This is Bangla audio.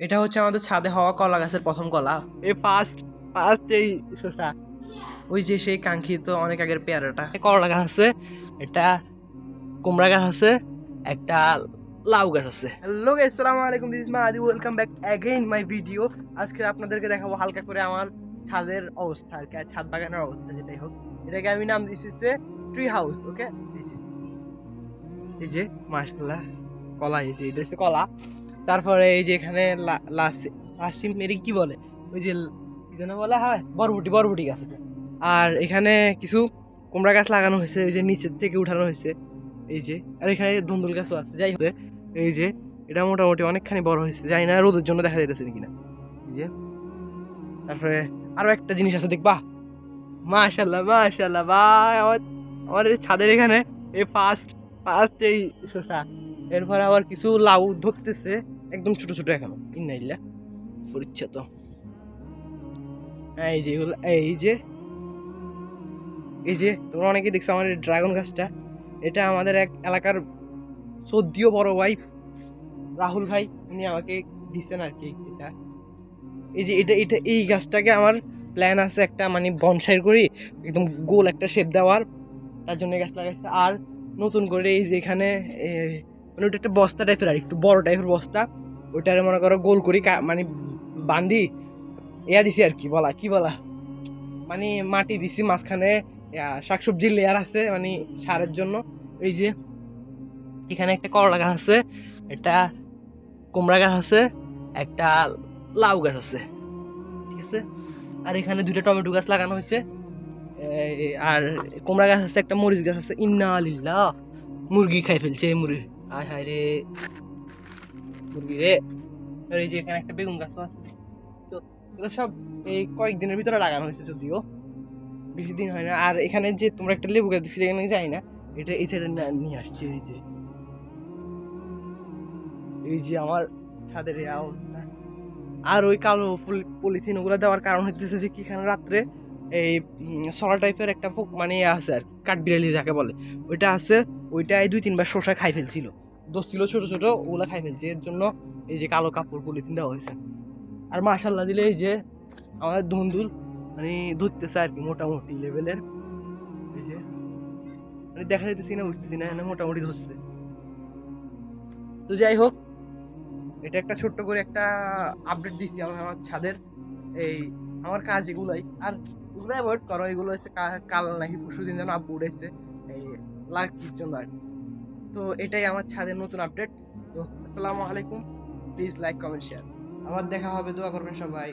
এটা হচ্ছে আমাদের ছাদে হওয়া কলা গাছের প্রথম কলা। এই ফার্স্ট ফার্স্ট এই শসা। ওই যে সেই কাঙ্ক্ষিত অনেক আগের পেয়ারাটা। করলা গাছ আছে একটা কুমড়া গাছ আছে একটা লাউ গাছ আছে। হ্যালো আসসালামু আলাইকুম this is my Adi welcome back again my video আজকে আপনাদেরকে দেখাবো হালকা করে আমার ছাদের অবস্থা আর কি ছাদ বাগানের অবস্থা যেটাই হোক। এটাকে আমি নাম দিচ্ছি হচ্ছে ট্রি হাউস ওকে এই যে মাশাল্লাহ কলা এই যে এটা হচ্ছে কলা। তারপরে এই যে এখানে লাসিম মেরি কি বলে? ওই যে কি যেন বলা? হয়, বরবটি বরবটি গাছ। আর এখানে কিছু কুমড়া গাছ লাগানো হয়েছে, এই যে নিচের থেকে উঠানো হয়েছে। এই যে, আর এখানে ধুন্দুল গাছও আছে। যাই হোক, এই যে, এটা মোটামুটি অনেকখানি বড় হয়েছে। জানি না রোদের জন্য দেখা যাইতেছে নাকি না এই যে, তারপরে আরও একটা জিনিস আছে, দেখবা? মাশাল্লাহ মাশাল্লাহ ভাই, আমার আমার ছাদের এখানে এই ফার্স্ট ফার্স্ট এই শসা। এরপরে আবার কিছু লাউ ধরতেছে, একদম ছোট ছোট এখনও। ইন্নাইল্লা পরিচ্ছা তো এই যে এই যে এই যে, তোমরা অনেকে দেখছ আমার ড্রাগন গাছটা। এটা আমাদের এক এলাকার সদ্যীয় বড় ভাই রাহুল ভাই, উনি আমাকে দিচ্ছেন আর কি এটা। এই যে এটা এটা, এই গাছটাকে আমার প্ল্যান আছে একটা মানে বনসাই করি, একদম গোল একটা শেপ দেওয়ার। তার জন্য গাছ লাগাইছে। আর নতুন করে এই যে এখানে মানে ওটা একটা বস্তা টাইপের আর একটু বড় টাইপের বস্তা। ওইটারে মনে করো গোল করি মানে বান্ধি, ইয়া দিছি আর কি, বলা কি বলা? মানে মাটি দিছি মাঝখানে শাকসবজির লেয়ার আছে মানে সারের জন্য। এই যে, এখানে একটা করলা গাছ আছে, একটা কুমড়া গাছ আছে, একটা লাউ গাছ আছে, ঠিক আছে? আর এখানে দুইটা টমেটো গাছ লাগানো হয়েছে। আর কুমড়া গাছ আছে, একটা মরিচ গাছ আছে। ইন্না আলিল্লাহ মুরগি খাই ফেলছে এই মুরগি। আয় হায় রে। মুরগি রে। আর এই যে এখানে একটা বেগুন গাছও আছে। তো এগুলো সব এই কয়েকদিনের ভিতরে লাগানো হয়েছে যদিও। বেশি দিন হয় না। আর এখানে যে তোমরা একটা লেবু গাছ দিচ্ছি এখানে যাই না। এটা এই সাইডে নিয়ে আসছে, এই যে। এই যে আমার ছাদের অবস্থা। আর ওই কালো ফুল, পলিথিন ওগুলো দেওয়ার কারণ হচ্ছে যে কি রাত্রে এই সলা টাইপের একটা ফোক মানে ইয়ে আছে আর কাঠবিড়ালি যাকে বলে। ওইটা আছে, ওইটা এই দুই তিনবার শসা খাই ফেলছিল। দোষ ছিল ছোটো ছোটো, ওগুলো খাই ফেলছে। এর জন্য এই যে কালো কাপড় পলিথিন দেওয়া হয়েছে। আর মাশাল্লাহ দিলে এই যে আমাদের ধুন্দুল মানে ধরতেছে আর কি মোটামুটি লেভেলের এই যে মানে দেখা যাইতেছি না বুঝতেছি না মোটামুটি ধরছে। তো যাই হোক, এটা একটা ছোট্ট করে একটা আপডেট দিচ্ছি আমার ছাদের। এই আমার কাজ এগুলোই। আর এগুলো অ্যাভয়েড করো, এগুলো হচ্ছে কাল নাকি পরশু দিন যেন আব্বু উঠেছে এই লাকির জন্য আর তো এটাই আমার ছাদের নতুন আপডেট তো আসসালামু আলাইকুম প্লিজ লাইক কমেন্ট শেয়ার আবার দেখা হবে, দোয়া করবেন সবাই।